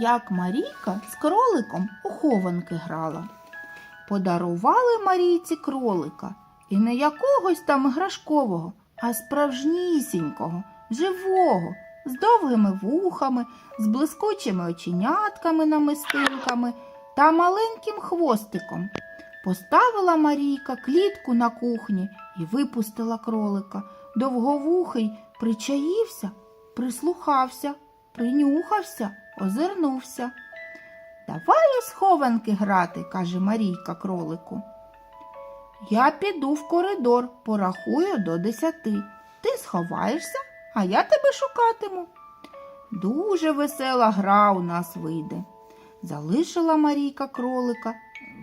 як Марійка з кроликом у хованки грала. Подарували Марійці кролика і не якогось там іграшкового, а справжнісінького, живого, з довгими вухами, з блискучими оченятками намистинками та маленьким хвостиком. Поставила Марійка клітку на кухні і випустила кролика. Довговухий причаївся, прислухався, принюхався, озирнувся. Давай у схованки грати, каже Марійка кролику. Я піду в коридор, порахую до десяти. Ти сховаєшся, а я тебе шукатиму. Дуже весела гра у нас вийде. Залишила Марійка кролика,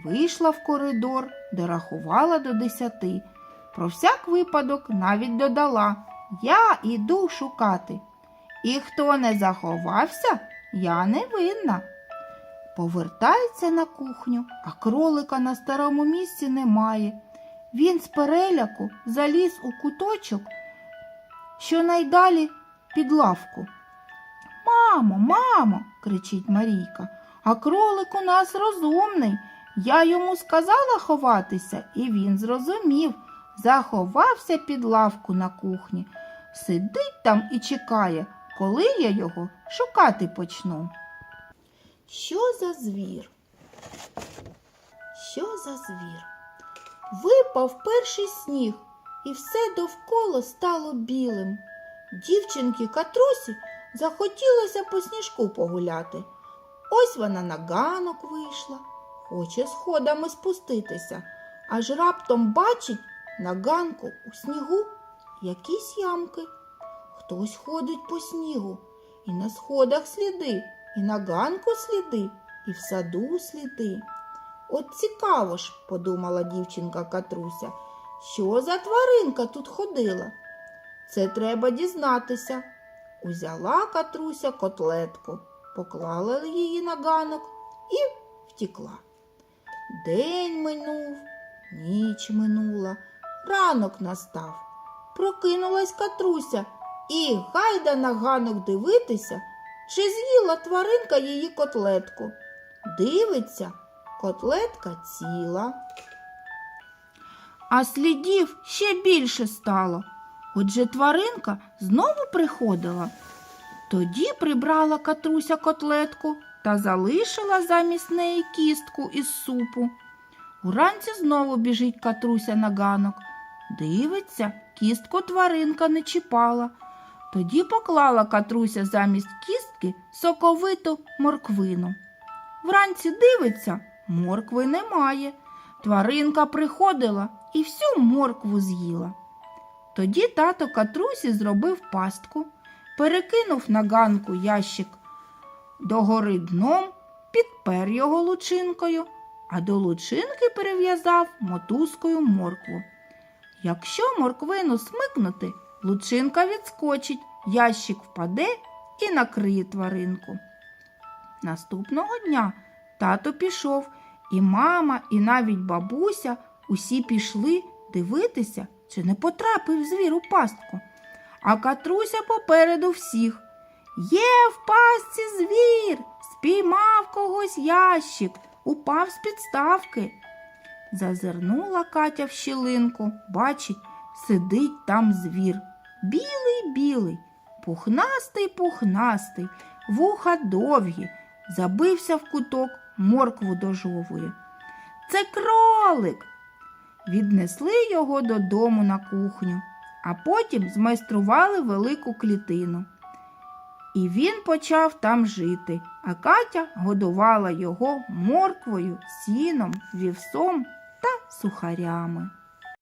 вийшла в коридор, де рахувала до десяти. Про всяк випадок навіть додала Я іду шукати. І хто не заховався, я не винна. Повертається на кухню, а кролика на старому місці немає. Він з переляку заліз у куточок, що найдалі під лавку. Мамо, мамо, кричить Марійка, а кролик у нас розумний. Я йому сказала ховатися, і він зрозумів. Заховався під лавку на кухні. Сидить там і чекає, коли я його шукати почну. Що за звір? Що за звір? Випав перший сніг, і все довкола стало білим. Дівчинки Катрусі захотілося по сніжку погуляти. Ось вона на ганок вийшла, хоче сходами спуститися, аж раптом бачить на ганку у снігу якісь ямки. Хтось ходить по снігу, і на сходах сліди, і на ганку сліди, і в саду сліди. От цікаво ж, подумала дівчинка Катруся, що за тваринка тут ходила. Це треба дізнатися. Узяла Катруся котлетку, поклала її на ганок і втікла. День минув, ніч минула, ранок настав. Прокинулась Катруся і гайда на ганок дивитися, чи з'їла тваринка її котлетку. Дивиться, котлетка ціла. А слідів ще більше стало. Отже тваринка знову приходила. Тоді прибрала Катруся котлетку та залишила замість неї кістку із супу. Уранці знову біжить Катруся на ганок. Дивиться, кістку тваринка не чіпала. Тоді поклала Катруся замість кістки соковиту морквину. Вранці дивиться, моркви немає. Тваринка приходила і всю моркву з'їла. Тоді тато Катрусі зробив пастку, перекинув на ганку ящик догори дном, підпер його лучинкою, а до лучинки перев'язав мотузкою моркву. Якщо морквину смикнути, лучинка відскочить, ящик впаде і накриє тваринку. Наступного дня тато пішов, і мама, і навіть бабуся усі пішли дивитися, чи не потрапив звір у пастку. А Катруся попереду всіх. Є в пастці звір, спіймав когось ящик, упав з підставки. Зазирнула Катя в щілинку, бачить, сидить там звір. Білий білий, пухнастий пухнастий, вуха довгі, забився в куток, моркву дожовує. Це кролик. Віднесли його додому на кухню, а потім змайстрували велику клітину. І він почав там жити, а Катя годувала його морквою, сіном, вівсом та сухарями.